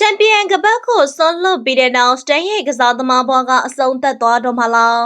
ချန်ပီယံကပတ်ကိုဆွန်လွတ်ပြီးတဲ့နောက်စတန်ရဲ့ကစားသမားဘွားကအဆုံးသက်သွားတော့မှလား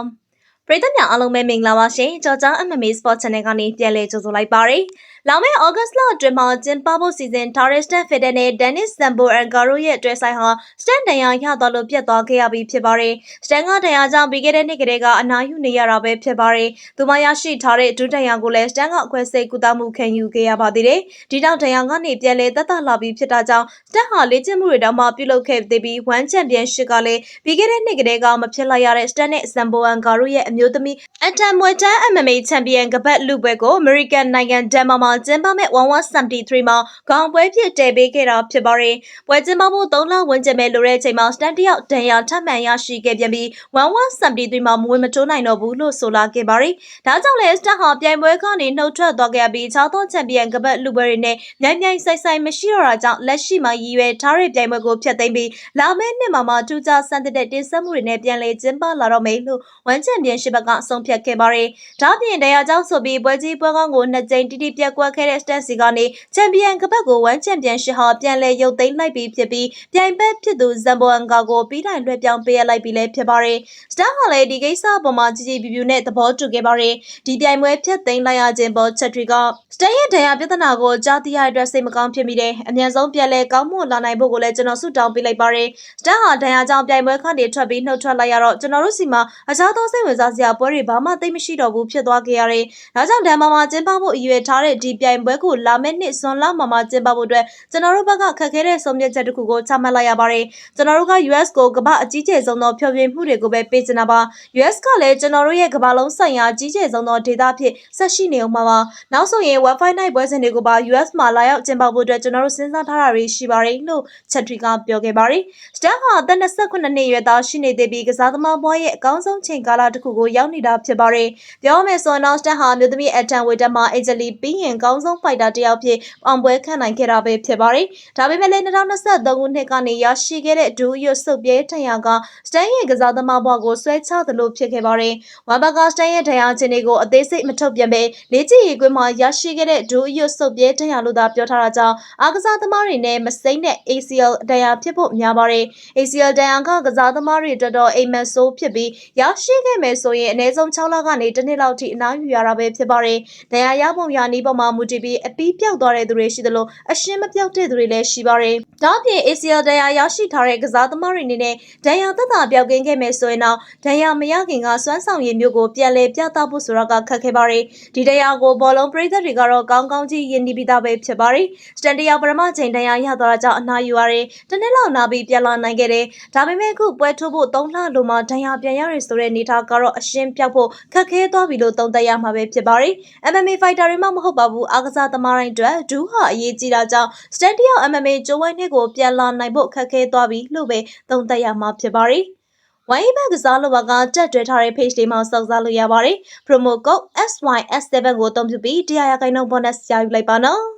ပရိသတ်များအားလုံးပဲမင်္ဂလာပါရှင်ကြော်ကြား MMA Sport Channel ကနေပြန်လည်ကြိုဆိုလိုက်ပါရစေ။လာမယ့် August လအတွင်းမှာကျင်းပဖို့စီစဉ် Taristan Feder နဲ့ Dennis Sambo Angaro ရဲ့အတွဲဆိုင်ဟာစတန်တန်ရာရသွားလို့ပြတ်သွားခဲ့ရပြီးဖြစ်ပါတယ်။စတန်ကတန်ရာကြောင့်ပြီးခဲ့တဲ့နှစ်ကလေးကအနားယူနေရတာပဲဖြစ်ပါတယ်။သူမရရှိထားတဲ့ဒုတန်ရာကိုလည်းစတန်ကအခွဲစိတ်ကုသမှုခံယူခဲ့ရပါသေးတယ်။ဒီနောက်တန်ရာကနေပြန်လည်သက်သာလာပြီးဖြစ်တာကြောင့်စတန်ဟာလေ့ကျင့်မှုတွေတောင်မှပြုလုပ်ခဲ့သေးပြီး One Championship ကလည်းပြီးခဲ့တဲ့နှစ်ကလေးကမဖြစ်လိုက်ရတဲ့စတန်နဲ့ Sambo Angaro ရဲ့အမျိုးသမီးအန်တန်မွေတန် MMA ချန်ပီယံကပတ်လူပွဲကို American နိုင်ငံဒန်မာမှာကျင်းပမဲ့1173မှာခေါင်းပွဲဖြစ်တည်ပေးခဲ့တာဖြစ်ပါတယ်။ပွဲကျင်းပမှု3လဝန်းကျင်ပဲလိုတဲ့အချိန်မှာစတန်တယောက်ဒဏ်ရာထပ်မံရရှိခဲ့ပြန်ပြီး1173မှာမွေးမတိုးနိုင်တော့ဘူးလို့ဆိုလာခဲ့ပါတယ်။ဒါကြောင့်လည်းစတန်ဟာပြိုင်ပွဲကနေနှုတ်ထွက်သွားခဲ့ပြီးချောင်းသောချန်ပီယံကပတ်လူပွဲတွေနဲ့မြိုင်မြိုင်ဆိုင်ဆိုင်မရှိတော့တာကြောင့်လက်ရှိမှာရည်ရွယ်ထားတဲ့ပြိုင်ပွဲကိုဖျက်သိမ်းပြီးလာမယ့်နှစ်မှာမှထူးခြားစံတဲ့တင်ဆက်မှုတွေနဲ့ပြန်လည်ကျင်းပလာတော့မယ်လို့ဝန်ချန်ပီယံရှစ်ဘက်ကဆုံးဖြတ်ခဲ့ပါတယ်။ဒါ့အပြင်တရားကြောင့်ဆိုပြီးပွဲကြီးပွဲကောင်းကိုနှစ်ကြိမ်တိတိပြတ်ကွက်ခဲ့တဲ့ Stan စီကနေချန်ပီယံကပတ်ကိုဝန်ချန်ပီယံရှစ်ဟာပြန်လည်ရုပ်သိမ်းလိုက်ပြီးဖြစ်ပြီးပြိုင်ဘက်ဖြစ်သူဇမ်ဘောအန်ကာကိုပြီးတိုင်လွှဲပြောင်းပေးရလိုက်ပြီးလည်းဖြစ်ပါတယ်။ Stan ဟာလည်းဒီကိစ္စအပေါ်မှာကြီးကြီးပြူပြူနဲ့သဘောတူခဲ့ပါတယ်။ဒီပြိုင်ပွဲဖျက်သိမ်းလိုက်ရခြင်းပေါ်ချက်တွေက Stan ရဲ့တရားပြဿနာကိုကြားသိရတဲ့အတွက်စိတ်မကောင်းဖြစ်မိတယ်။အမြန်ဆုံးပြန်လည်ကောင်းမွန်လာနိုင်ဖို့ကိုလည်းကျွန်တော်ဆုတောင်းပေးလိုက်ပါတယ်။ Stan ဟာဒဏ်ရာကြောင့်ပြိုင်ပွဲခန့်တွေထွက်ပြီးနှုတ်ထွက်လိုက်ရတော့ကျွန်တော်တို့စီမှာအခြားသောစိတ်ဝင်စားစရာပွဲတွေဘာမှသိမရှိတော့ဘူးဖြစ်သွားခဲ့ရတယ်။ဒါကြောင့်ဒန်မာမှာကျင်းပဖို့အရွယ်ထားတဲ့ဒီပြိုင်ပွဲကိုလာမယ့်နှစ်ဇွန်လမှာမှကျင်းပဖို့အတွက်ကျွန်တော်တို့ဘက်ကခက်ခဲတဲ့ဆုံးဖြတ်ချက်တစ်ခုကိုချမှတ်လိုက်ရပါတယ်။ကျွန်တော်တို့က US ကိုကမ္ဘာအကြီးကျယ်ဆုံးသောဖျော်ဖြေမှုတွေကိုပဲပေးချင်တာပါ။ US ကလည်းကျွန်တော်တို့ရဲ့ကမ္ဘာလုံးဆိုင်ရာကြီးကျယ်ဆုံးသောဒေသဖြစ်ဆက်ရှိနေအောင်မှာပါ။နောက်ဆိုရင် Wi-Fi night ပွဲစဉ်တွေကိုပါ US မှာလာရောက်ကျင်းပဖို့အတွက်ကျွန်တော်တို့စဉ်းစားထားတာတွေရှိပါတယ်လို့ချက်ထရီကပြောခဲ့ပါတယ်။ Stan ဟာအသက်28နှစ်အရွယ်သားရှိနေသေးပြီးကစားသမားဘွားရဲ့အကောင်းဆုံးချိန်ကာလတစ်ခုကိုရောက်နေတာဖြစ်ပါတယ်။ပြောမယ်ဆိုရင်တော့ Stan ဟာအမျိုးသမီးအတန်ဝေတက်မှာအင်ဂျလီပြီးရင်ကောင်းဆုံးဖိုက်တာတစ်ယောက်ဖြစ်အောင်ပွဲခံနိုင်ခဲ့တာပဲဖြစ်ပါတယ်။ဒါပေမဲ့လည်း2023ခုနှစ်ကနေရရှိခဲ့တဲ့ဒူးရွတ်ဆုပ်ပြဲထံရက Stan ရဲ့ကစားသမားဘွားကိုဆွဲချသလိုဖြစ်ခဲ့ပါတယ်။ဝမ်ဘက Stan ရဲ့တရားချင်းတွေကိုအသေးစိတ်မထုတ်ပြန်ပဲလေးချီရီကွင်းမှာရရှိခဲ့တဲ့ဒူးရွတ်ဆုပ်ပြဲထံရလို့သာပြောထားတာကြောင့်အားကစားသမားတွေနဲ့မစိမ့်တဲ့ ACL တရားဖြစ်ဖို့များပါတယ်။ ACL တရားကကစားသမားတွေတော်တော်အိမ်မက်ဆိုးဖြစ်ပြီးရရှိခဲ့မယ်ဆိုရင်အနည်းဆုံး6လကနေတစ်နှစ်လောက်ထိအနားယူရတာပဲဖြစ်ပါတယ်။တရားရပုံရနည်းပေါ်မှာမူတည်ပြီးအပီးပြောက်သွားတဲ့သူတွေရှိသလိုအရှင်းမပြောက်တဲ့သူတွေလည်းရှိပါတယ်။ဒါ့အပြင် ACL တရားရရှိထားတဲ့ကစားသမားတွေအနေနဲ့ဒဏ်ရာသက်သာပြောက်ကင်းခဲ့မယ်ဆိုရင်တော့ဒဏ်ရာမရခင်ကစွမ်းဆောင်ရည်မျိုးကိုပြန်လည်ပြသဖို့ဆိုတာကခက်ခဲပါတယ်။ဒီတရားကိုဘောလုံးပရိသတ်တွေကတော့ကောင်းကောင်းကြီးယဉ်နီးပြီးသားပဲဖြစ်ပါတယ်။စတန်တရားပရမချိန်ဒဏ်ရာရသွားတာကြောင့်အနာယူရတယ်။တနေ့လောက်နာပြီးပြန်လာနိုင်ခဲ့တယ်။ဒါပေမဲ့အခုပွဲထိုးဖို့၃လလိုမှဒဏ်ရာပြန်ရရဆိုတဲ့အနေအထားကတော့အရှင်းပြောက်ဖို့ခက်ခဲသွားပြီလို့သုံးသပ်ရမှာပဲဖြစ်ပါတယ်။ MMA fighter တွေမှမဟုတ်ပါဘူးအားကစားသမားတိုင်းအတွက်ဒူးဟာအရေးကြီးတာကြောင့်စတန်တီယော MMA ကျိုးဝိုင်းနှစ်ကိုပြန်လာနိုင်ဖို့ခက်ခဲသွားပြီလို့ပဲသုံးသပ်ရမှာဖြစ်ပါတယ်။ဝိုင်းဘက်ကစားလိုပါကတက်တွဲထားတဲ့ page တွေမှာစောင့်စားလို့ရပါတယ်။ promo code SYS7 ကိုအသုံးပြုပြီးတရားရခိုင်နှုန်း bonus ရယူလိုက်ပါနော်။